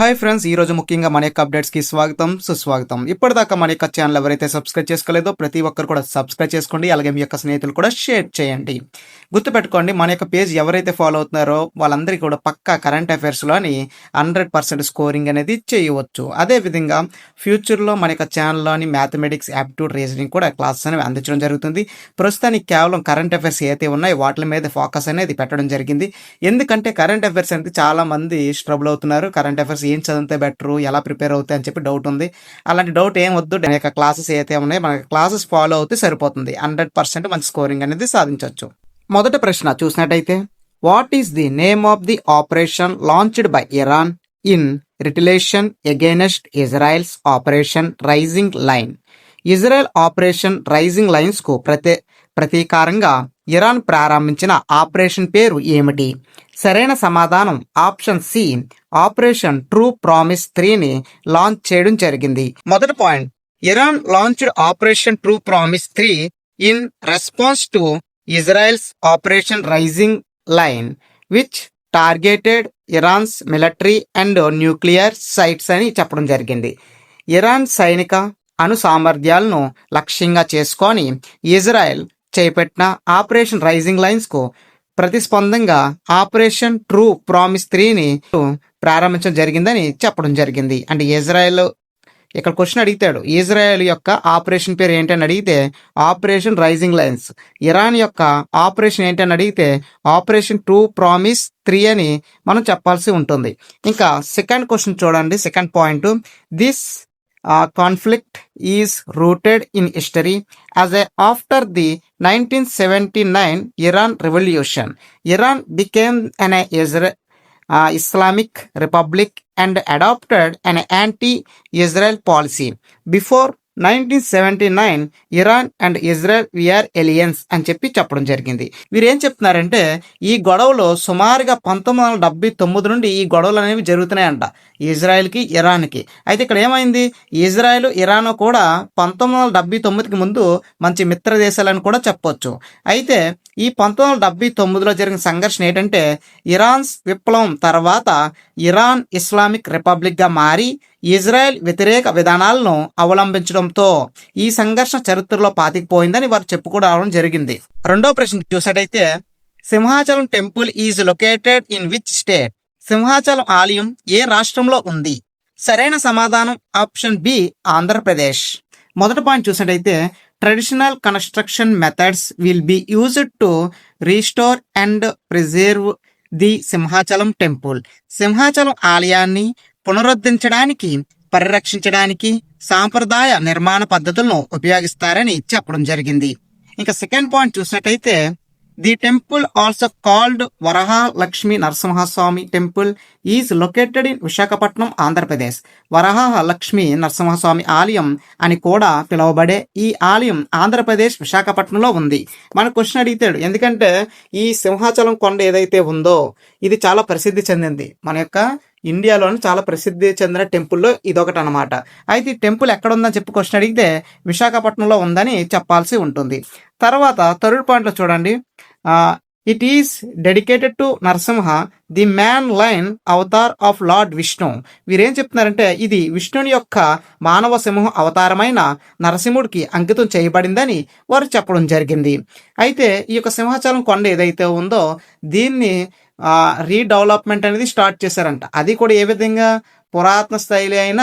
Hi friends ఈ రోజు ముఖ్యంగా మన యొక్క అప్డేట్స్కి స్వాగతం సుస్వాగతం. ఇప్పటిదాకా మన యొక్క ఛానల్ ఎవరైతే సబ్స్క్రైబ్ చేసుకోలేదో ప్రతి ఒక్కరు కూడా సబ్స్క్రైబ్ చేసుకోండి అలాగే మీ యొక్క స్నేహితులు కూడా షేర్ చేయండి. గుర్తుపెట్టుకోండి మన యొక్క పేజ్ ఎవరైతే ఫాలో అవుతున్నారో వాళ్ళందరికీ కూడా పక్కా కరెంట్ అఫైర్స్లోని హండ్రెడ్ పర్సెంట్ స్కోరింగ్ అనేది చేయవచ్చు. అదేవిధంగా ఫ్యూచర్లో మన యొక్క ఛానల్లోని మ్యాథమెటిక్స్ యాప్ట్యూడ్ రీజనింగ్ కూడా క్లాసెస్ అనేవి అందించడం జరుగుతుంది. ప్రస్తుతానికి కేవలం కరెంట్ అఫైర్స్ ఏదైతే ఉన్నాయో వాటి మీద ఫోకస్ అనేది పెట్టడం జరిగింది. ఎందుకంటే కరెంట్ అఫైర్స్ అనేది చాలా మంది స్ట్రబుల్ అవుతున్నారు. కరెంట్ అఫైర్స్ ఏం చదివితే బెటరు ఎలా ప్రిపేర్ అవుతాయి అని చెప్పి డౌట్ ఉంది. అలాంటి డౌట్ ఏం వద్దు. మన యొక్క క్లాసెస్ ఏదైతే ఉన్నాయో మన క్లాసెస్ ఫాలో అవుతే సరిపోతుంది. హండ్రెడ్ పర్సెంట్ మంచి స్కోరింగ్ అనేది సాధించవచ్చు మొదటి ప్రశ్న చూసినట్టయితే what is the name of the operation launched by Iran? In retaliation against Israel's operation rising lion. Israel operation rising లైన్స్కు ప్రతి ప్రతీకారంగా ఇరాన్ ప్రారంభించిన ఆపరేషన్ పేరు ఏమిటి? సరైన సమాధానం option C operation true promise త్రీని లాంచ్ చేయడం జరిగింది. మొదటి point Iran launched operation true promise three in response to Israel's operation rising lion which targeted Iran's military and nuclear sites అని చెప్పడం జరిగింది. ఇరాన్ సైనిక అణు సామర్థ్యాలను లక్ష్యంగా చేసుకొని ఇజ్రాయెల్ చేపట్టిన ఆపరేషన్ రైజింగ్ లైన్స్కు ప్రతిస్పందంగా ఆపరేషన్ ట్రూ ప్రామిస్ త్రీని ప్రారంభించడం జరిగిందని చెప్పడం జరిగింది. అంటే ఇజ్రాయెల్ ఇక్కడ క్వశ్చన్ అడిగితాడు. ఇజ్రాయెల్ యొక్క ఆపరేషన్ పేరు ఏంటని అడిగితే ఆపరేషన్ రైజింగ్ లైన్స్. ఇరాన్ యొక్క ఆపరేషన్ ఏంటని అడిగితే ఆపరేషన్ టూ ప్రామిస్ త్రీ అని మనం చెప్పాల్సి ఉంటుంది. ఇంకా సెకండ్ క్వశ్చన్ చూడండి. Second point. This uh, conflict is rooted in history as a, after the 1979 Iran revolution, Iran became an uh, Islamic republic and adopted an anti-Israel policy. Before 1979 Iran and Israel were allies అని చెప్పి చెప్పడం జరిగింది. వీరేం చెప్తున్నారంటే ఈ గొడవలో సుమారుగా పంతొమ్మిది వందల డెబ్బై తొమ్మిది నుండి ఈ గొడవలు అనేవి జరుగుతున్నాయంట ఇజ్రాయెల్కి ఇరాన్కి. అయితే ఇక్కడ ఏమైంది? ఇజ్రాయెల్ ఇరాన్ కూడా పంతొమ్మిది వందల డెబ్బై తొమ్మిదికి ముందు మంచి మిత్ర దేశాలని కూడా చెప్పొచ్చు. అయితే ఈ పంతొమ్మిది వందల డెబ్బై తొమ్మిదిలో జరిగిన సంఘర్షణ ఏంటంటే ఇరాన్స్ విప్లవం తర్వాత ఇరాన్ ఇస్లామిక్ రిపబ్లిక్గా మారి ఇజ్రాయెల్ వ్యతిరేక విధానాలను అవలంబించడంతో ఈ సంఘర్షణ చరిత్రలో పాతికిపోయిందని వారు చెప్పుకోవడం జరిగింది. రెండో ప్రశ్న చూసినట్టయితే Simhachalam temple is located in which state? Simhachalam ఆలయం ఏ రాష్ట్రంలో ఉంది? సరైన సమాధానం ఆప్షన్ బి ఆంధ్రప్రదేశ్. మొదటి పాయింట్ చూసినట్టయితే traditional construction methods will be used to restore and preserve the Simhachalam temple Simhachalam ఆలయాన్ని పునరుద్ధరించడానికి పరిరక్షించడానికి సాంప్రదాయ నిర్మాణ పద్ధతులను ఉపయోగిస్తారని చెప్పడం జరిగింది. ఇంకా సెకండ్ పాయింట్ చూసినట్టయితే the temple also called Varaha Lakshmi Narasimhaswamy temple is located in Visakhapatnam Andhra Pradesh Varaha Lakshmi Narasimhaswamy ఆలయం అని కూడా పిలువబడే ఈ ఆలయం ఆంధ్రప్రదేశ్ విశాఖపట్నంలో ఉంది. మన క్వశ్చన్ అడిగితాడు ఎందుకంటే ఈ సింహాచలం కొండ ఏదైతే ఉందో ఇది చాలా ప్రసిద్ధి చెందింది. మన యొక్క ఇండియాలోని చాలా ప్రసిద్ధి చెందిన టెంపుల్లో ఇదొకటి అనమాట అయితే ఈ టెంపుల్ ఎక్కడ ఉందని చెప్పి క్వశ్చన్ అడిగితే విశాఖపట్నంలో ఉందని చెప్పాల్సి ఉంటుంది. తర్వాత థర్డ్ పాయింట్లో చూడండి. It is dedicated to Narasimha the man lion avatar of lord Vishnu వీరేం చెప్తున్నారంటే ఇది విష్ణుని యొక్క మానవ సింహం అవతారమైన నరసింహుడికి అంకితం చేయబడిందని వారు చెప్పడం జరిగింది. అయితే ఈ యొక్క సింహాచలం కొండ ఏదైతే ఉందో దీన్ని రీడెవలప్మెంట్ అనేది స్టార్ట్ చేశారంట. అది కూడా ఏ విధంగా? పురాతన స్థైలి అయిన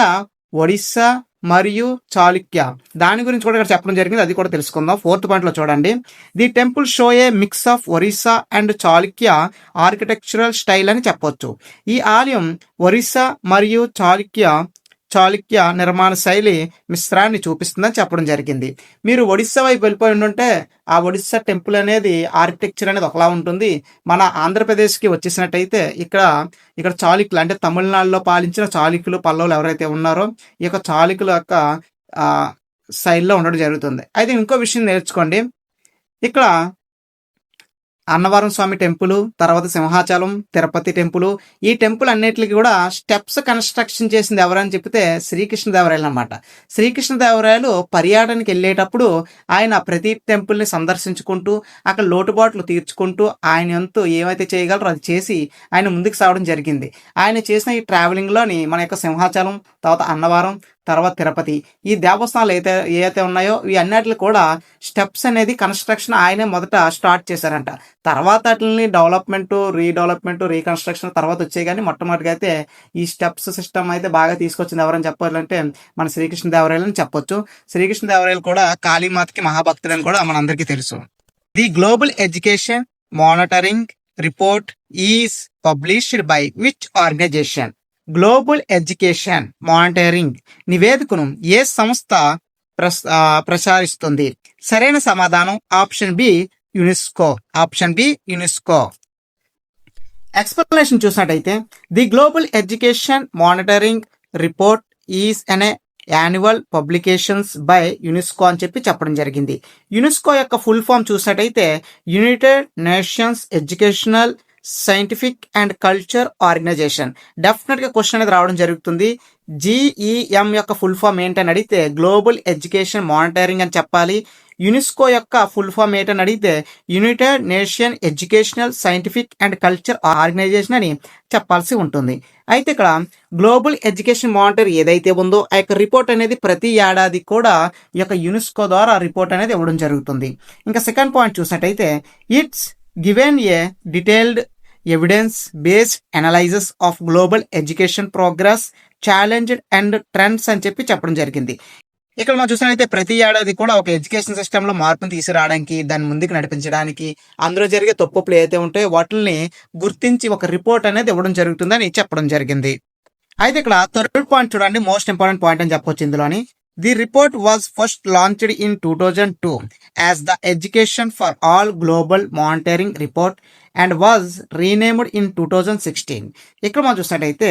ఒడిస్సా మరియు చాళుక్య. దాని గురించి కూడా ఇక్కడ చెప్పడం జరిగింది అది కూడా తెలుసుకుందాం. ఫోర్త్ పాయింట్లో చూడండి. The temple show a mix of Orissa and Chalukya architectural style అని చెప్పొచ్చు. ఈ ఆలయం ఒరిస్సా మరియు చాళుక్య చాళుక్య నిర్మాణ శైలి మిశ్రాన్ని చూపిస్తుందని చెప్పడం జరిగింది. మీరు ఒడిస్సా వైపు వెళ్ళిపోయి ఉంటే ఆ ఒడిస్సా టెంపుల్ అనేది ఆర్కిటెక్చర్ అనేది ఒకలా ఉంటుంది. మన ఆంధ్రప్రదేశ్కి వచ్చేసినట్టయితే ఇక్కడ ఇక్కడ చాళుక్యులు అంటే తమిళనాడులో పాలించిన చాళుక్యులు పల్లవులు ఎవరైతే ఉన్నారో ఈ యొక్క చాళుక్యుల యొక్క శైలిలో ఉండడం జరుగుతుంది. అయితే ఇంకో విషయం నేర్చుకోండి. ఇక్కడ అన్నవరం స్వామి టెంపుల్ తర్వాత సింహాచలం తిరుపతి టెంపుల్ ఈ టెంపుల్ అన్నిటికి కూడా స్టెప్స్ కన్స్ట్రక్షన్ చేసింది ఎవరని చెప్తే శ్రీకృష్ణదేవరాయలు అనమాట శ్రీకృష్ణదేవరాయలు పర్యాటనకి వెళ్ళేటప్పుడు ఆయన ప్రతి టెంపుల్ని సందర్శించుకుంటూ అక్కడ లోటుబాట్లు తీర్చుకుంటూ ఆయన ఎంతో ఏమైతే చేయగలరో అది చేసి ఆయన ముందుకు సాగడం జరిగింది. ఆయన చేసిన ఈ ట్రావెలింగ్లోని మన యొక్క సింహాచలం తర్వాత అన్నవరం తర్వాత తిరుపతి. ఈ దేవస్థానాలు అయితే ఏవైతే ఉన్నాయో ఈ అన్నిటిని కూడా స్టెప్స్ అనేది కన్స్ట్రక్షన్ ఆయనే మొదట స్టార్ట్ చేశారంట. తర్వాత వాటిని డెవలప్మెంట్ రీడెవలప్మెంట్ రీకన్స్ట్రక్షన్ తర్వాత వచ్చాయి. కానీ మొట్టమొదటిగా అయితే ఈ స్టెప్స్ సిస్టమ్ అయితే బాగా తీసుకొచ్చింది ఎవరని చెప్పాలంటే మన శ్రీకృష్ణ దేవరాయలు అని చెప్పొచ్చు. శ్రీకృష్ణ దేవరాయలు కూడా కాళీమాతకి మహాభక్తుడని కూడా మనందరికీ తెలుసు. The global education monitoring report is published by which organization? Global education monitoring నివేదికను ఏ సంస్థ ప్రస్ ప్రసారిస్తుంది సరైన సమాధానం option B UNESCO. Option B UNESCO. Explanation చూసినట్టయితే the global education monitoring report is an annual publications by UNESCO అని చెప్పి చెప్పడం జరిగింది. యునెస్కో యొక్క ఫుల్ ఫామ్ చూసినట్టయితే United Nations Educational Scientific and Culture Organization డెఫినెట్గా క్వశ్చన్ అనేది రావడం జరుగుతుంది. జీఈఎం యొక్క ఫుల్ ఫామ్ ఏంటని అడిగితే గ్లోబల్ ఎడ్యుకేషన్ మానిటరింగ్ అని చెప్పాలి. యునెస్కో యొక్క ఫుల్ ఫామ్ ఏంటని అడిగితే United Nation Educational Scientific and Culture Organization అని చెప్పాల్సి ఉంటుంది. అయితే ఇక్కడ గ్లోబల్ ఎడ్యుకేషన్ మానిటర్ ఏదైతే ఉందో ఆ యొక్క రిపోర్ట్ అనేది ప్రతి ఏడాది కూడా ఈ యొక్క యునెస్కో ద్వారా రిపోర్ట్ అనేది ఇవ్వడం జరుగుతుంది. ఇంకా సెకండ్ పాయింట్ చూసినట్టయితే it's given a detailed evidence based analyses of global education progress challenged and trends అని చెప్పి చెప్పడం జరిగింది. ఇక్కడ మనం చూసినట్లయితే ప్రతి ఏడాది కూడా ఒక ఎడ్యుకేషన్ సిస్టంలో మార్పును తీసుకురావడానికి దాన్ని ముందుకు నడిపించడానికి అందులో జరిగే తప్పులు ఏదైతే ఉంటాయో వాటిని గుర్తించి ఒక రిపోర్ట్ అనేది ఇవ్వడం జరుగుతుందని చెప్పడం జరిగింది. అయితే ఇక్కడ థర్డ్ పాయింట్ చూడండి మోస్ట్ ఇంపార్టెంట్ పాయింట్ అని చెప్పొచ్చు ఇందులోని. The report was first launched in two thousand two as the education for all global monitoring report and was renamed in two thousand sixteen ఇక్కడ మనం చూసినట్టయితే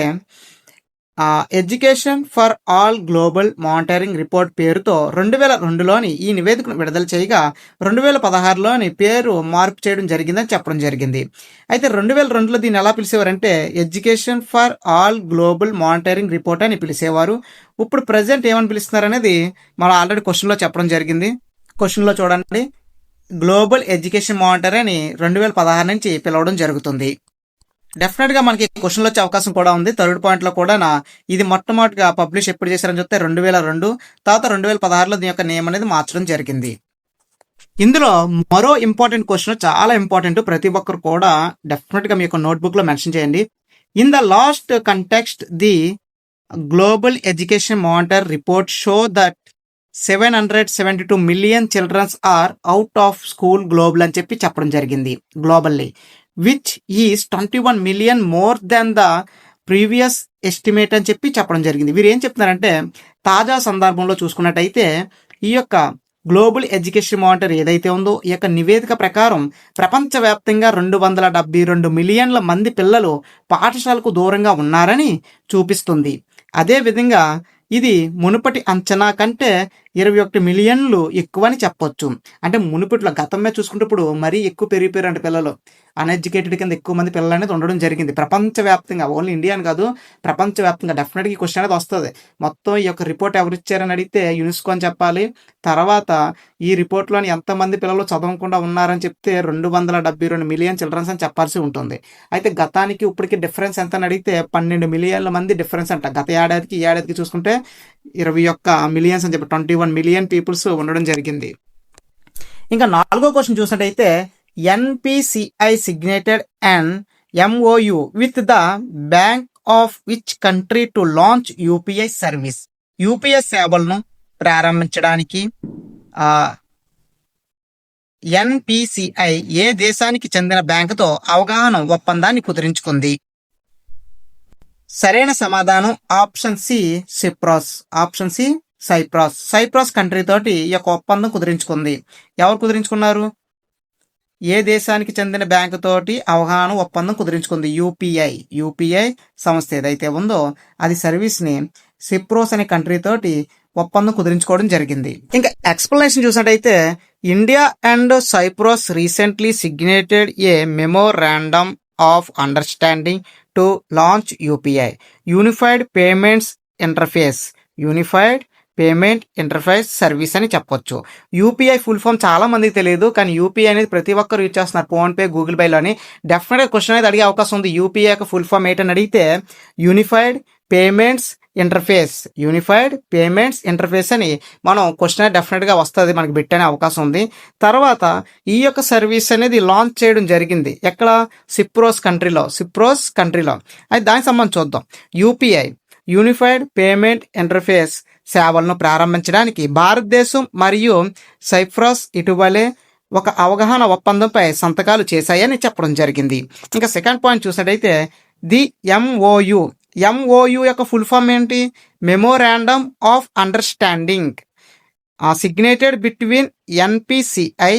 education for all global monitoring report పేరుతో రెండు వేల రెండులోని ఈ నివేదికను విడుదల చేయగా రెండు వేల పదహారులోని పేరు మార్పు చేయడం జరిగిందని చెప్పడం జరిగింది. అయితే రెండు వేల రెండులో దీన్ని ఎలా పిలిచేవారంటే education for all global monitoring report అని పిలిచేవారు. ఇప్పుడు ప్రజెంట్ ఏమని పిలుస్తున్నారు అనేది మనం ఆల్రెడీ క్వశ్చన్లో చెప్పడం జరిగింది. క్వశ్చన్లో చూడండి. గ్లోబల్ ఎడ్యుకేషన్ మానిటర్ అని రెండు వేల పదహారు నుంచి పిలవడం జరుగుతుంది. డెఫినెట్గా మనకి క్వశ్చన్లు వచ్చే అవకాశం కూడా ఉంది. థర్డ్ పాయింట్లో కూడా నా ఇది మొట్టమొదటిగా పబ్లిష్ ఎప్పుడు చేశారని చెప్తే రెండు వేల రెండు తర్వాత రెండు వేల పదహారులో దీని యొక్క నేమ్ అనేది మార్చడం జరిగింది. ఇందులో మరో ఇంపార్టెంట్ క్వశ్చన్ చాలా ఇంపార్టెంట్ ప్రతి ఒక్కరు కూడా డెఫినెట్గా మీ యొక్క నోట్బుక్లో మెన్షన్ చేయండి. In the last context the global education monitor report show that seven hundred seventy two million childrens are out of school global అని చెప్పి చెప్పడం జరిగింది. Globally which is twenty one million more than the previous estimate అని చెప్పి చెప్పడం జరిగింది. వీరు ఏం చెప్తున్నారంటే తాజా సందర్భంలో చూసుకున్నట్టయితే ఈ యొక్క గ్లోబల్ ఎడ్యుకేషన్ మానిటర్ ఏదైతే ఉందో ఈ యొక్క నివేదిక ప్రకారం ప్రపంచవ్యాప్తంగా రెండు వందల డెబ్బై రెండు మిలియన్ల మంది పిల్లలు పాఠశాలకు దూరంగా ఉన్నారని చూపిస్తుంది. అదేవిధంగా ఇది మునుపటి అంచనా కంటే ఇరవై ఒకటి మిలియన్లు ఎక్కువ అని చెప్పొచ్చు. అంటే మునుపట్లో గతం చూసుకున్నప్పుడు మరీ ఎక్కువ పెరిగిపోయారు అంటే పిల్లలు. అన్ఎడ్యుకేటెడ్ కింద ఎక్కువ మంది పిల్లలు అనేది ఉండడం జరిగింది. ప్రపంచవ్యాప్తంగా ఓన్లీ ఇండియా అని కాదు ప్రపంచవ్యాప్తంగా డెఫినెట్గా క్వశ్చన్ అనేది వస్తుంది. మొత్తం ఈ యొక్క రిపోర్ట్ ఎవరు ఇచ్చారని అడిగితే యునెస్కో అని చెప్పాలి. తర్వాత ఈ రిపోర్ట్లోని ఎంతమంది పిల్లలు చదవకుండా ఉన్నారని చెప్తే రెండు వందల డెబ్బై రెండు మిలియన్ చిల్డ్రన్స్ అని చెప్పాల్సి ఉంటుంది. అయితే గతానికి ఇప్పటికి డిఫరెన్స్ ఎంత అని అడిగితే పన్నెండు మిలియన్ల మంది డిఫరెన్స్ అంట. గత ఏడాదికి ఈ ఏడాదికి చూసుకుంటే ఇరవై ఒక్క మిలియన్స్ అని చెప్పి ట్వంటీ వన్ మిలియన్ పీపుల్స్ ఉండడం జరిగింది. ఇంకా నాలుగో క్వశ్చన్ చూసినట్టయితే NPCI signed and MOU with the bank of which country to launch UPI service UPI సేవలను ప్రారంభించడానికి ఎన్పిసిఐ ఏ దేశానికి చెందిన బ్యాంకుతో అవగాహన ఒప్పందాన్ని కుదిరించుకుంది? సరైన సమాధానం option C Cyprus. Option C Cyprus. Cyprus country తోటి ఈ యొక్క ఒప్పందం కుదిరించుకుంది. ఎవరు కుదిరించుకున్నారు? ఏ దేశానికి చెందిన బ్యాంకు తోటి అవగాహన ఒప్పందం కుదిరించుకుంది? యూపీఐ. యూపీఐ సంస్థ ఏదైతే ఉందో అది సర్వీస్ని సిప్రోస్ అనే కంట్రీ తోటి ఒప్పందం కుదిరించుకోవడం జరిగింది. ఇంకా ఎక్స్ప్లెనేషన్ చూసినట్టయితే India and Cyprus recently signed a memorandum of understanding to launch UPI unified payments interface unified payment interface service అని చెప్పొచ్చు. యూపీఐ ఫుల్ ఫామ్ చాలా మందికి తెలియదు కానీ యూపీఐ అనేది ప్రతి ఒక్కరు యూజ్ చేస్తున్నారు ఫోన్పే గూగుల్ పేలోని డెఫినెట్గా క్వశ్చన్ అనేది అడిగే అవకాశం ఉంది. యూపీఐ యొక్క ఫుల్ ఫామ్ ఏంటని అడిగితే unified payments interface unified payments interface అని మనం క్వశ్చన్ డెఫినెట్గా వస్తుంది మనకి పెట్టనే అవకాశం ఉంది. తర్వాత ఈ యొక్క సర్వీస్ అనేది లాంచ్ చేయడం జరిగింది. ఎక్కడ? సిప్రోస్ కంట్రీలో సిప్రోస్ కంట్రీలో అది దానికి సంబంధించి చూద్దాం. యూపీఐ యూనిఫైడ్ పేమెంట్ ఇంటర్ఫేస్ సేవలను ప్రారంభించడానికి భారతదేశం మరియు సైప్రస్ ఇటీవలే ఒక అవగాహన ఒప్పందంపై సంతకాలు చేశాయని చెప్పడం జరిగింది. ఇంకా సెకండ్ పాయింట్ చూసినట్టయితే ది ఎంఓయు ఎంఓయు యొక్క ఫుల్ ఫామ్ ఏంటి? Memorandum of understanding signed between NPCI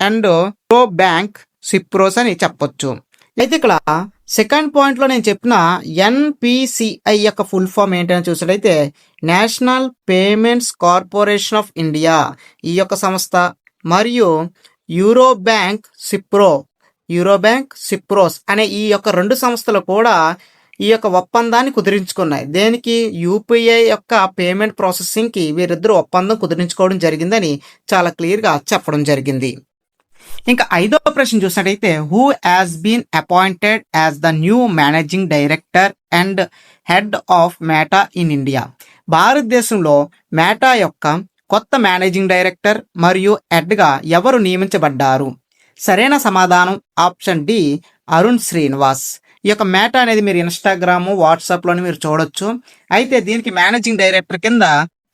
and pro bank Cyprus అని చెప్పొచ్చు. అయితే ఇక్కడ సెకండ్ పాయింట్లో నేను చెప్పిన ఎన్పిసిఐ యొక్క ఫుల్ ఫామ్ ఏంటని చూసినట్టయితే National Payments Corporation of India ఈ యొక్క సంస్థ మరియు euro bank cipro euro bank Cyprus అనే ఈ యొక్క రెండు సంస్థలు కూడా ఈ యొక్క ఒప్పందాన్ని కుదిరించుకున్నాయి. దేనికి? యూపీఐ యొక్క పేమెంట్ ప్రాసెసింగ్కి వీరిద్దరు ఒప్పందం కుదిరించుకోవడం జరిగిందని చాలా క్లియర్గా చెప్పడం జరిగింది. ఇంకా ఐదో ప్రశ్న చూసినట్టయితే who has been appointed as the new managing director and head of Meta in India భారతదేశంలో మేటా యొక్క కొత్త మేనేజింగ్ డైరెక్టర్ మరియు హెడ్గా ఎవరు నియమించబడ్డారు? సరైన సమాధానం ఆప్షన్ డి అరుణ్ శ్రీనివాస్. ఈ యొక్క మేటా అనేది మీరు ఇన్స్టాగ్రామ్ వాట్సాప్లోని మీరు చూడొచ్చు. అయితే దీనికి మేనేజింగ్ డైరెక్టర్ కింద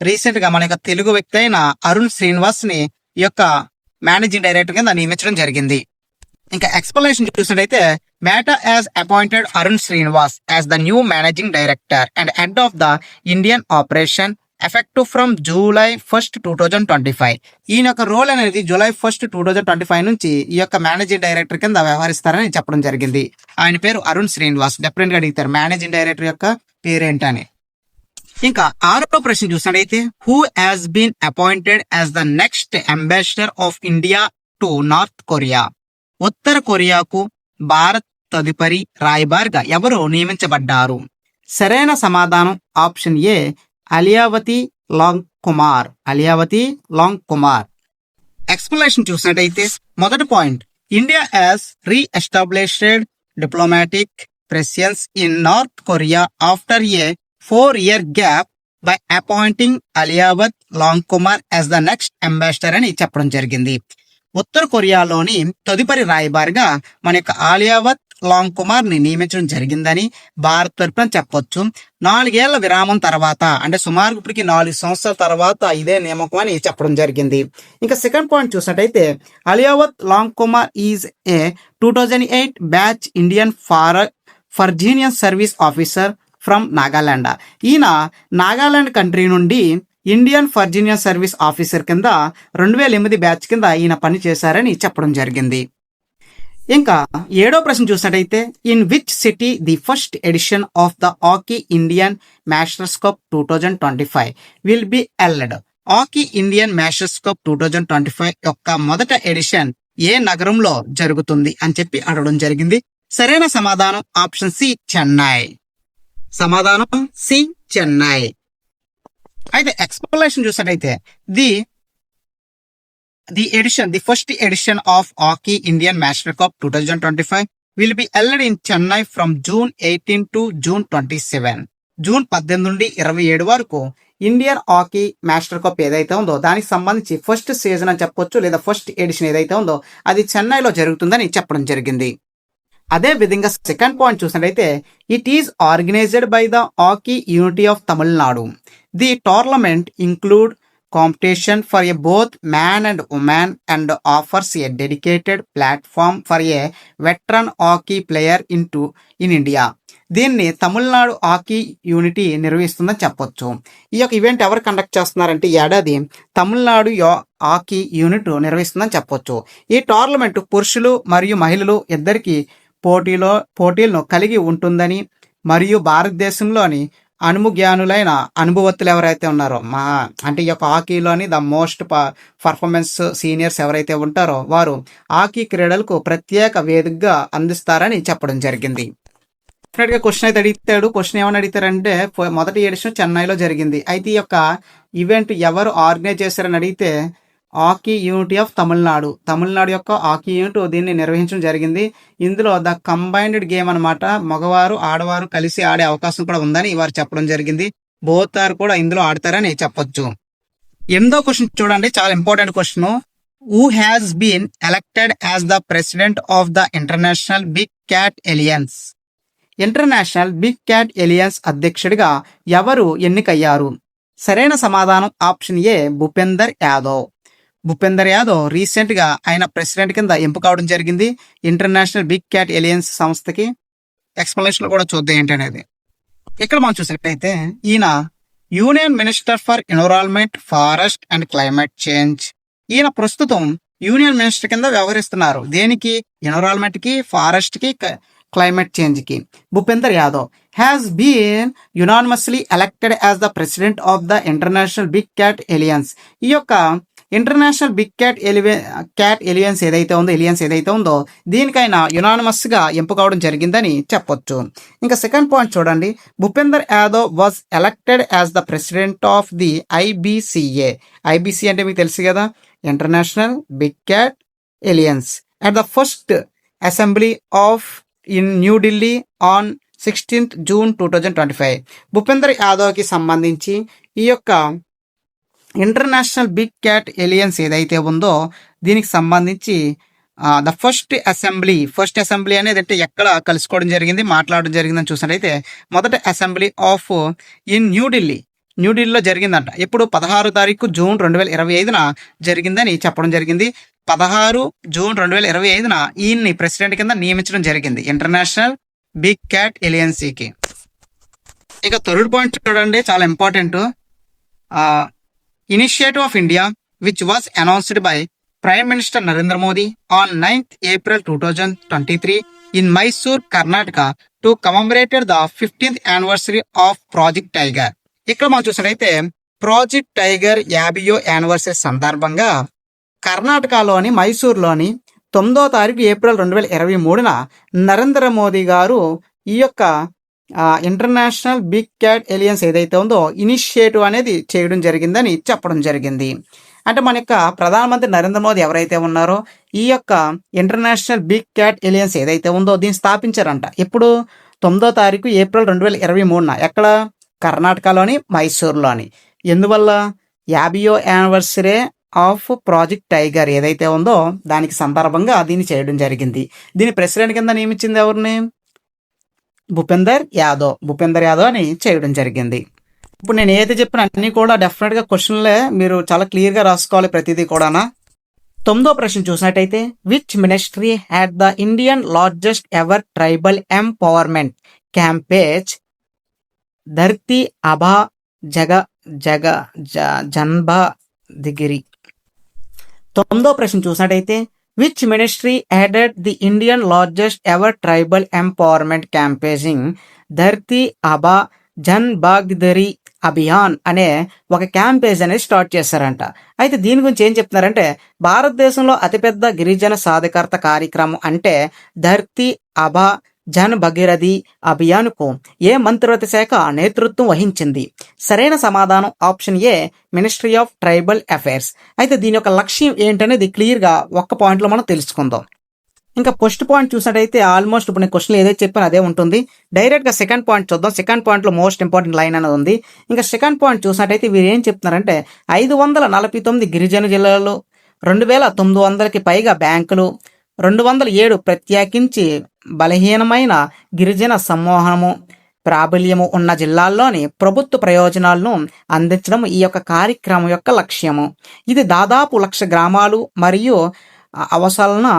రీసెంట్గా మన యొక్క తెలుగు వ్యక్తి అయిన అరుణ్ శ్రీనివాస్ని ఈ యొక్క మేనేజింగ్ డైరెక్టర్ కింద నియమించడం జరిగింది. ఇంకా ఎక్స్ప్లెనేషన్ చూసినట్టయితే Meta as appointed Arun Srinivas as the new managing director and head of the Indian operation effective from July first two thousand twenty five ఈయన యొక్క రోల్ అనేది July first two thousand twenty five నుంచి ఈ యొక్క managing director కింద వ్యవహరిస్తారని చెప్పడం జరిగింది. ఆయన పేరు అరుణ్ శ్రీనివాస్. డెఫినెట్గా అడిగితారు మేనేజింగ్ డైరెక్టర్ యొక్క పేరేంటని. ఇంకా ఆరో ప్రశ్న చూసినట్టయితే who has been appointed as the next ambassador of India to North Korea ఉత్తర కొరియాకు భారత్ తదుపరి రాయబారిగా ఎవరు నియమించబడ్డారు? సరైన సమాధానం option A Aliyavati Longkumer Aliyavati Longkumer. Explanation చూసినట్టయితే మొదటి point India as reestablished diplomatic presence in North Korea after a four year gap by appointing Aliyavat Longkumer as the next ambassador అని చెప్పడం జరిగింది. ఉత్తర కొరియాలోని తదుపరి రాయబారిగా మన యొక్క ఆలియావత్ లాంగ్ కుమార్ని నియమించడం జరిగిందని భారత్ తరపున చెప్పొచ్చు. నాలుగేళ్ళ విరామం తర్వాత అంటే సుమారు ఇప్పటికి నాలుగు సంవత్సరాల తర్వాత ఇదే నియామకం అని చెప్పడం జరిగింది. ఇంకా సెకండ్ పాయింట్ చూసినట్టయితే Aliyavat Longkumer is a two thousand eight batch Indian for foreign service officer from Nagaland. ఈయన నాగాలాండ్ కంట్రీ నుండి ఇండియన్ ఫర్జీనియన్ సర్వీస్ ఆఫీసర్ కింద రెండు వేల ఎనిమిది బ్యాచ్ కింద ఈయన పని చేశారని చెప్పడం జరిగింది. ఇంకా ఏడో ప్రశ్న చూసినట్టయితే in which city the first edition of the hockey Indian masters cup two thousand twenty five will be held hockey Indian masters cup two thousand twenty five యొక్క మొదట ఎడిషన్ ఏ నగరంలో జరుగుతుంది అని చెప్పి అడగడం జరిగింది. సరైన సమాధానం ఆప్షన్ సి చెన్నై. సమాధానం సి చెన్నై. అయితే ఎక్స్ప్లెనేషన్ చూసినట్టయితే the the edition the first edition of hockey Indian master cup two thousand twenty five will be held in Chennai from June eighteen to June twenty seven June పద్దెనిమిది నుండి ఇరవై ఏడు వరకు Indian hockey master cup ఏదైతే ఉందో దానికి సంబంధించి first season అని చెప్పొచ్చు లేదా ఫస్ట్ ఎడిషన్ ఏదైతే ఉందో అది చెన్నైలో జరుగుతుందని చెప్పడం జరిగింది. అదే విధంగా సెకండ్ పాయింట్ చూసినట్టయితే it is organized by the hockey unity of Tamil Nadu the tournament include competition for a both man and women and offers a dedicated platform for a veteran hockey player in to in India దీన్ని Tamil Nadu hockey unity నిర్వహిస్తుందని చెప్పొచ్చు. ఈ యొక్క event ఎవరు conduct చేస్తున్నారంటే ఏడాది తమిళనాడు యో- hockey unit నిర్వహిస్తుందని చెప్పొచ్చు. ఈ టోర్నమెంట్ పురుషులు మరియు మహిళలు ఇద్దరికి పోటీలో పోటీలను కలిగి ఉంటుందని మరియు భారతదేశంలోని అనుముజ్ఞానులైన అనుభవత్తులు ఎవరైతే ఉన్నారో మా అంటే ఈ యొక్క హాకీలోని ద మోస్ట్ పర్ఫార్మెన్స్ సీనియర్స్ ఎవరైతే ఉంటారో వారు హాకీ క్రీడలకు ప్రత్యేక వేదికగా అందిస్తారని చెప్పడం జరిగింది. డెఫినెట్గా క్వశ్చన్ అయితే అడిగితాడు క్వశ్చన్ ఏమని అడుగుతారంటే మొదటి ఎడిషన్ చెన్నైలో జరిగింది. అయితే ఈ యొక్క ఈవెంట్ ఎవరు ఆర్గనైజ్ చేశారని అడిగితే hockey unity of Tamil Nadu. Tamil Nadu యొక్క హాకీ యూనిట్ దీన్ని నిర్వహించడం జరిగింది. ఇందులో ద కంబైన్డ్ గేమ్ అన్నమాట. మగవారు ఆడవారు కలిసి ఆడే అవకాశం కూడా ఉందని వారు చెప్పడం జరిగింది. బోత్ ఆర్ కూడా ఇందులో ఆడతారని చెప్పొచ్చు. ఎనిమిదో క్వశ్చన్ చూడండి. చాలా important question. Who has been elected as the president of the international big cat alliance international big cat alliance అధ్యక్షుడిగా ఎవరు ఎన్నికయ్యారు? సరైన సమాధానం ఆప్షన్ ఏ భూపేందర్ యాదవ్. భూపేందర్ యాదవ్ రీసెంట్గా ఆయన ప్రెసిడెంట్ కింద ఎంపిక అవడం జరిగింది. ఇంటర్నేషనల్ బిగ్ క్యాట్ ఎలియన్స్ సంస్థకి ఎక్స్ప్లెనేషన్ కూడా చూద్దాం ఏంటనేది. ఇక్కడ మనం చూసినట్టయితే ఈయన union minister for environment forest and climate change. ఈయన ప్రస్తుతం యూనియన్ మినిస్టర్ కింద వ్యవహరిస్తున్నారు. దేనికి? ఎన్విరాన్మెంట్కి ఫారెస్ట్కి climate చేంజ్కి Bhupender Yadav has been unanimously elected as the president of the international big cat alliance ఈ యొక్క ఇంటర్నేషనల్ బిగ్ క్యాట్ ఎలివే క్యాట్ ఎలియన్స్ ఏదైతే ఉందో ఎలియన్స్ ఏదైతే ఉందో దీనికైనా యునానిమస్గా గా జరిగిందని చెప్పొచ్చు. ఇంకా సెకండ్ పాయింట్ చూడండి. Bhupender Yadav was elected as the president of the IBCA IBC అంటే మీకు తెలుసు కదా? International big cat alliance at the first assembly of in New Delhi on sixteenth June two thousand twenty five Bhupender యాదవ్కి సంబంధించి ఈ యొక్క international big cat alliance ఏదైతే ఉందో దీనికి సంబంధించి the first assembly first assembly అనేది అంటే ఎక్కడ కలుసుకోవడం జరిగింది మాట్లాడడం జరిగిందని చూసినట్టయితే మొదటి అసెంబ్లీ ఆఫ్ ఇన్ న్యూఢిల్లీ న్యూఢిల్లీలో జరిగిందంట. ఇప్పుడు పదహారు తారీఖు జూన్ రెండు వేల ఇరవై ఐదున జరిగిందని చెప్పడం జరిగింది. పదహారు జూన్ రెండు వేల ఇరవై ఐదున ఈయన్ని ప్రెసిడెంట్ కింద నియమించడం జరిగింది ఇంటర్నేషనల్ బిగ్ క్యాట్ ఎలియన్సీకి. ఇక థర్డ్ పాయింట్ చూడండి చాలా important. Initiative of India which was announced by prime minister Narendra Modi on ninth April two thousand twenty three in Mysore Karnataka to commemorated the fiftieth anniversary of project tiger ఇక్కడ మనం చూసినట్టయితే project tiger యాబియో anniversary సందర్భంగా కర్ణాటకలోని మైసూర్లోని తొమ్మిదో తారీఖు April రెండు వేల ఇరవై మూడున నరేంద్ర మోదీ గారు ఈ యొక్క ఇంటర్నేషనల్ బిగ్ క్యాట్ ఎలియన్స్ ఏదైతే ఉందో ఇనిషియేటివ్ అనేది చేయడం జరిగిందని చెప్పడం జరిగింది. అంటే మన యొక్క ప్రధానమంత్రి నరేంద్ర మోదీ ఎవరైతే ఉన్నారో ఈ యొక్క ఇంటర్నేషనల్ బిగ్ క్యాట్ ఎలియన్స్ ఏదైతే ఉందో దీన్ని స్థాపించారంట. ఎప్పుడు? తొమ్మిదో తారీఖు ఏప్రిల్ రెండు వేల ఇరవై మూడున. ఎక్కడ? కర్ణాటకలోని మైసూర్లోని. ఎందువల్ల? యాభయో యానివర్సరీ ఆఫ్ ప్రాజెక్ట్ టైగర్ ఏదైతే ఉందో దానికి సందర్భంగా దీన్ని చేయడం జరిగింది. దీని ప్రెసిడెంట్ కింద నియమించింది ఎవరిని? భూపేందర్ యాదవ్. భూపేందర్ యాదవ్ అని చేయడం జరిగింది. ఇప్పుడు నేను ఏదైతే చెప్పిన అన్ని కూడా డెఫినెట్గా క్వశ్చన్లే మీరు చాలా క్లియర్గా రాసుకోవాలి ప్రతిదీ కూడానా? తొమ్మిదో ప్రశ్న చూసినట్టయితే which ministry had the Indian largest ever tribal empowerment campaign Dharti Aaba జగ జగ జ- జన్బా దిగిరి. తొమ్మిదో ప్రశ్న చూసినట్టయితే which ministry headed the Indian largest ever tribal empowerment campaigning Dharti Aaba Jan Bhagidari Abhiyan అనే ఒక క్యాంపేజ్ అనేది స్టార్ట్ చేశారంట. అయితే దీని గురించి ఏం చెప్తున్నారంటే భారతదేశంలో అతిపెద్ద గిరిజన సాధికారత కార్యక్రమం అంటే ధర్తి అబా జన్ భగీరథి అభియాన్కు ఏ మంత్రిత్వ శాఖ నేతృత్వం వహించింది? సరైన సమాధానం option A ministry of tribal affairs. అయితే దీని యొక్క లక్ష్యం ఏంటనేది క్లియర్గా ఒక్క పాయింట్లో మనం తెలుసుకుందాం. ఇంకా ఫస్ట్ పాయింట్ చూసినట్టయితే ఆల్మోస్ట్ ఇప్పుడు నేను క్వశ్చన్ ఏదైతే చెప్పాను అదే ఉంటుంది. డైరెక్ట్గా సెకండ్ పాయింట్ చూద్దాం. సెకండ్ పాయింట్లో మోస్ట్ ఇంపార్టెంట్ లైన్ అనేది ఉంది. ఇంకా సెకండ్ పాయింట్ చూసినట్టయితే వీరు ఏం చెప్తున్నారంటే ఐదు వందల నలభై తొమ్మిది గిరిజన జిల్లాలు రెండు వేల తొమ్మిది వందలకి పైగా బ్యాంకులు రెండు వందల ఏడు ప్రత్యేకించి బలహీనమైన గిరిజన సమూహము ప్రాబల్యము ఉన్న జిల్లాల్లోని ప్రభుత్వ ప్రయోజనాలను అందించడం ఈ యొక్క కార్యక్రమం యొక్క లక్ష్యము. ఇది దాదాపు లక్ష గ్రామాలు మరియు అవసరాలను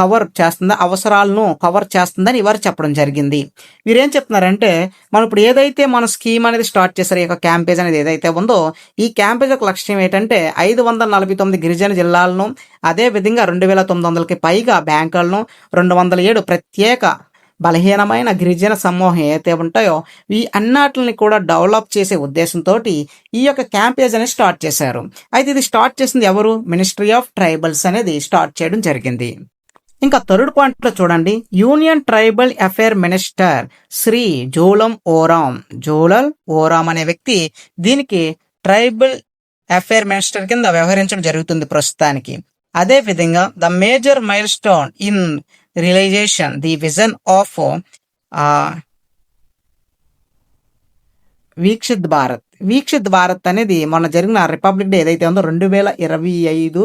కవర్ చేస్తుంది అవసరాలను కవర్ చేస్తుందని వారు చెప్పడం జరిగింది. వీరేం చెప్తున్నారంటే మనం ఇప్పుడు ఏదైతే మన స్కీమ్ అనేది స్టార్ట్ చేశారో ఈ యొక్క క్యాంపేజ్ అనేది ఏదైతే ఉందో ఈ క్యాంపేజ్ యొక్క లక్ష్యం ఏంటంటే ఐదు వందల నలభై తొమ్మిది గిరిజన జిల్లాలను అదే విధంగా రెండు వేల తొమ్మిది వందలకి పైగా బ్యాంకులను రెండు వందల ఏడు ప్రత్యేక బలహీనమైన గిరిజన సమూహం ఏదైతే ఉంటాయో ఈ అన్నాటిని కూడా డెవలప్ చేసే ఉద్దేశంతో ఈ యొక్క క్యాంపేజ్ అనేది స్టార్ట్ చేశారు. అయితే ఇది స్టార్ట్ చేసింది ఎవరు? మినిస్ట్రీ ఆఫ్ ట్రైబల్స్ అనేది స్టార్ట్ చేయడం జరిగింది. ఇంకా థర్డ్ పాయింట్లో చూడండి. Union tribal affair minister Shri Jual Oram. Jual Oram అనే వ్యక్తి దీనికి ట్రైబల్ అఫేర్ మినిస్టర్ కింద వ్యవహరించడం జరుగుతుంది ప్రస్తుతానికి. అదే విధంగా the major milestone in realization the vision of Viksit Bharat. Viksit Bharat అనేది మొన్న జరిగిన రిపబ్లిక్ డే ఏదైతే ఉందో రెండు వేల ఇరవై ఐదు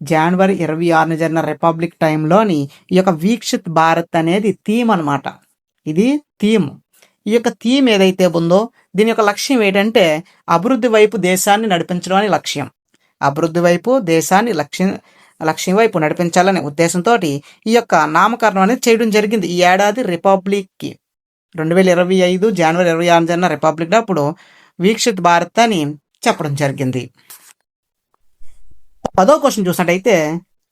జనవరి ఇరవై ఆరున జరిగిన రిపబ్లిక్ టైంలోని ఈ యొక్క వీక్షిత్ భారత్ అనేది థీమ్ అన్నమాట. ఇది థీమ్. ఈ యొక్క థీమ్ ఏదైతే ఉందో దీని యొక్క లక్ష్యం ఏంటంటే అభివృద్ధి వైపు దేశాన్ని నడిపించడం అని లక్ష్యం. అభివృద్ధి వైపు దేశాన్ని లక్ష్యం లక్ష్యం వైపు నడిపించాలనే ఉద్దేశంతో ఈ యొక్క నామకరణం అనేది చేయడం జరిగింది ఈ ఏడాది రిపబ్లిక్కి. రెండు వేల ఇరవై ఐదు జనవరి ఇరవై ఆరు జరిగిన రిపబ్లిక్ అప్పుడు వీక్షిత్ భారత్ అని చెప్పడం జరిగింది. పదో క్వశ్చన్ చూసినట్టయితే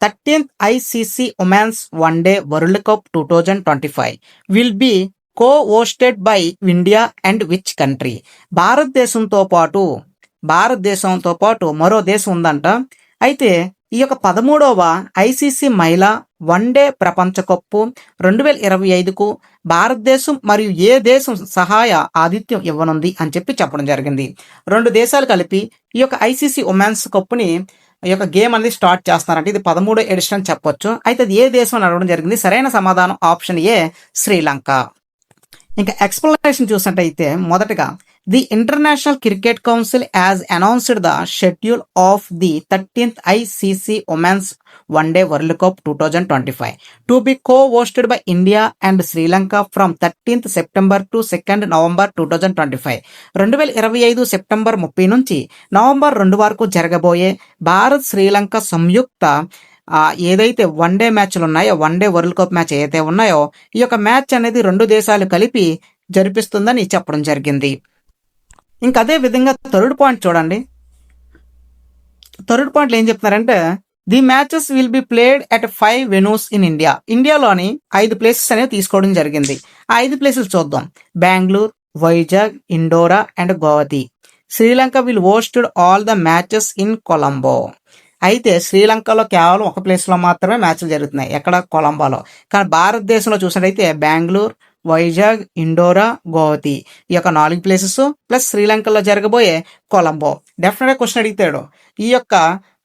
thirteenth ICC women's one day world cup two thousand twenty five will be co hosted by India and which country? భారతదేశంతో పాటు భారతదేశంతో పాటు మరో దేశం ఉందంట. అయితే ఈ యొక్క పదమూడవ ఐసీసీ మహిళా వన్ డే ప్రపంచ కప్పు రెండు వేల ఇరవై ఐదుకు భారతదేశం మరియు ఏ దేశం సహాయ ఆతిథ్యం ఇవ్వనుంది అని చెప్పి చెప్పడం జరిగింది. రెండు దేశాలు కలిపి ఈ యొక్క ఐసీసీ ఉమెన్స్ కప్పుని ఈ యొక్క గేమ్ అనేది స్టార్ట్ చేస్తున్నారంటే ఇది పదమూడో ఎడిషన్ అని చెప్పొచ్చు. అయితే అది ఏ దేశం అని అడగడం జరిగింది? సరైన సమాధానం ఆప్షన్ ఏ శ్రీలంక. ఇంకా ఎక్స్ప్లెనేషన్ చూసినట్టయితే మొదటగా the international cricket council as announced the schedule of the thirteenth ICC women's one day world cup two thousand twenty five to be co hosted by India and Sri Lanka from thirteenth September to second November two thousand twenty five రెండు వేల ఇరవై ఐదు September ముప్పై నుంచి November రెండు వరకు జరగబోయే భారత్ శ్రీలంక సంయుక్త ఏదైతే వన్ డే మ్యాచ్లు ఉన్నాయో one day world cup match ఏదైతే ఉన్నాయో ఈ యొక్క మ్యాచ్ అనేది రెండు దేశాలు కలిపి జరిపిస్తుందని చెప్పడం జరిగింది. ఇంకా అదే విధంగా థర్డ్ పాయింట్ చూడండి. థర్డ్ పాయింట్లో ఏం చెప్తున్నారంటే the matches will be played at five venues in India ఇండియాలోని ఐదు ప్లేసెస్ అనేవి తీసుకోవడం జరిగింది. ఆ ఐదు ప్లేసెస్ చూద్దాం. Bengaluru Vizag Indore and Guwahati Sri Lanka will hosted all the matches in Colombo అయితే శ్రీలంకలో కేవలం ఒక ప్లేస్లో మాత్రమే మ్యాచ్లు జరుగుతున్నాయి. ఎక్కడ? కొలంబోలో కానీ భారతదేశంలో చూసినట్టయితే బెంగళూరు వైజాగ్ ఇండోరా గోవతి ఈ యొక్క నాలుగు ప్లేసెస్ ప్లస్ శ్రీలంకలో జరగబోయే కొలంబో డెఫినెట్గా క్వశ్చన్ అడిగితాడు ఈ యొక్క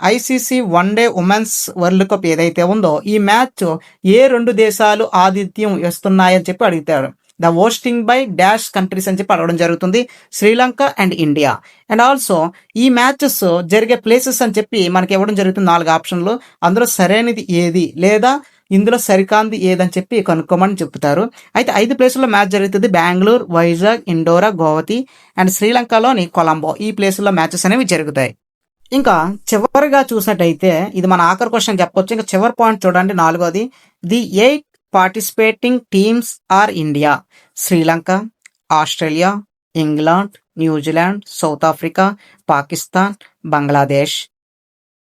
ICC one day women's world cup ఏదైతే ఉందో ఈ మ్యాచ్ ఏ రెండు దేశాలు ఆతిథ్యం ఇస్తున్నాయని చెప్పి అడుగుతాడు. The hosting by dash countries అని చెప్పి అడగడం జరుగుతుంది Sri Lanka and India and also ఈ మ్యాచెస్ జరిగే ప్లేసెస్ అని చెప్పి మనకి ఇవ్వడం జరుగుతుంది నాలుగు ఆప్షన్లు అందులో సరైనది ఏది లేదా ఇందులో సరికాంది ఏదని చెప్పి కనుక్కోమని చెప్తారు అయితే ఐదు ప్లేసుల్లో మ్యాచ్ జరుగుతుంది. బెంగళూరు వైజాగ్ ఇండోరా గోవతి అండ్ శ్రీలంకలోని కొలంబో. ఈ ప్లేసుల్లో మ్యాచెస్ అనేవి జరుగుతాయి. ఇంకా చివరిగా చూసినట్టయితే ఇది మన ఆఖరి క్వశ్చన్ చెప్పొచ్చు. ఇంకా చివరి పాయింట్ చూడండి. నాలుగోది the eight participating teams are India. Sri Lanka Australia England New Zealand South Africa Pakistan Bangladesh.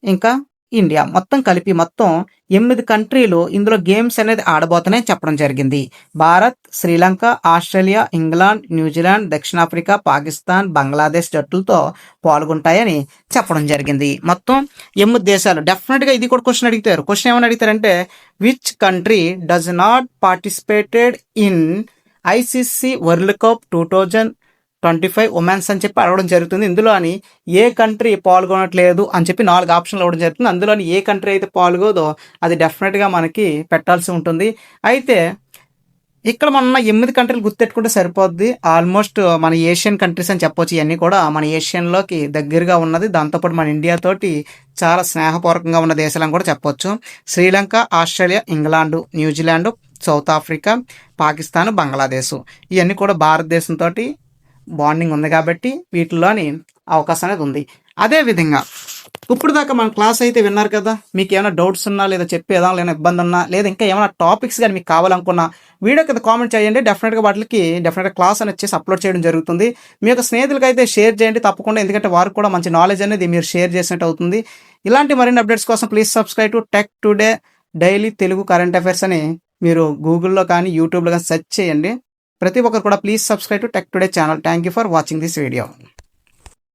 ఇంకా ఇండియా. మొత్తం కలిపి మొత్తం ఎనిమిది కంట్రీలు ఇందులో గేమ్స్ అనేది ఆడబోతున్నాయని చెప్పడం జరిగింది. Bharat Sri Lanka Australia England New Zealand దక్షిణాఫ్రికా పాకిస్తాన్ బంగ్లాదేశ్ జట్టులతో పాల్గొంటాయని చెప్పడం జరిగింది. మొత్తం ఎనిమిది దేశాలు. డెఫినెట్గా ఇది కూడా క్వశ్చన్ అడిగితారు. క్వశ్చన్ ఏమని అడిగితారంటే which country does not participated in ICC world cup two thousand twenty five women's అని చెప్పి అడగడం జరుగుతుంది. ఇందులోని ఏ కంట్రీ పాల్గొనట్లేదు అని చెప్పి నాలుగు ఆప్షన్లు ఇవ్వడం జరుగుతుంది. అందులోని ఏ కంట్రీ అయితే పాల్గొదో అది డెఫినెట్గా మనకి పెట్టాల్సి ఉంటుంది. అయితే ఇక్కడ మన ఎనిమిది కంట్రీలు గుర్తెట్టుకుంటే సరిపోద్ది. ఆల్మోస్ట్ మన ఏషియన్ కంట్రీస్ అని చెప్పొచ్చు. ఇవన్నీ కూడా మన ఏషియన్లోకి దగ్గరగా ఉన్నది. దాంతోపాటు మన ఇండియా తోటి చాలా స్నేహపూర్వకంగా ఉన్న దేశాలని కూడా చెప్పొచ్చు. Sri Lanka Australia England New Zealand South Africa Pakistan Bangladesh. ఇవన్నీ కూడా భారతదేశంతో బాండింగ్ ఉంది కాబట్టి వీటిలోని అవకాశం అనేది ఉంది. అదే విధంగా ఇప్పుడు దాకా మన క్లాస్ అయితే విన్నారు కదా మీకు ఏమైనా డౌట్స్ ఉన్నా లేదా చెప్పేదా లేదా ఇబ్బంది ఉన్నా లేదా ఇంకా ఏమైనా టాపిక్స్ కానీ మీకు కావాలనుకున్నా వీడియో కింద కామెంట్ చేయండి. డెఫినెట్గా వాటికి డెఫినెట్గా క్లాస్ అని వచ్చేసి అప్లోడ్ చేయడం జరుగుతుంది. మీ యొక్క స్నేహితులకి అయితే షేర్ చేయండి తప్పకుండా ఎందుకంటే వారికి కూడా మంచి నాలెడ్జ్ అనేది మీరు షేర్ చేసినట్టు అవుతుంది. ఇలాంటి మరిన్ని అప్డేట్స్ కోసం please subscribe to tech today daily Telugu current affairs అని మీరు గూగుల్‌లో కానీ, యూట్యూబ్‌లో కానీ సెర్చ్ చేయండి. ప్రతి ఒక్కరు కూడా please subscribe to tech today channel. Thank you for watching this video.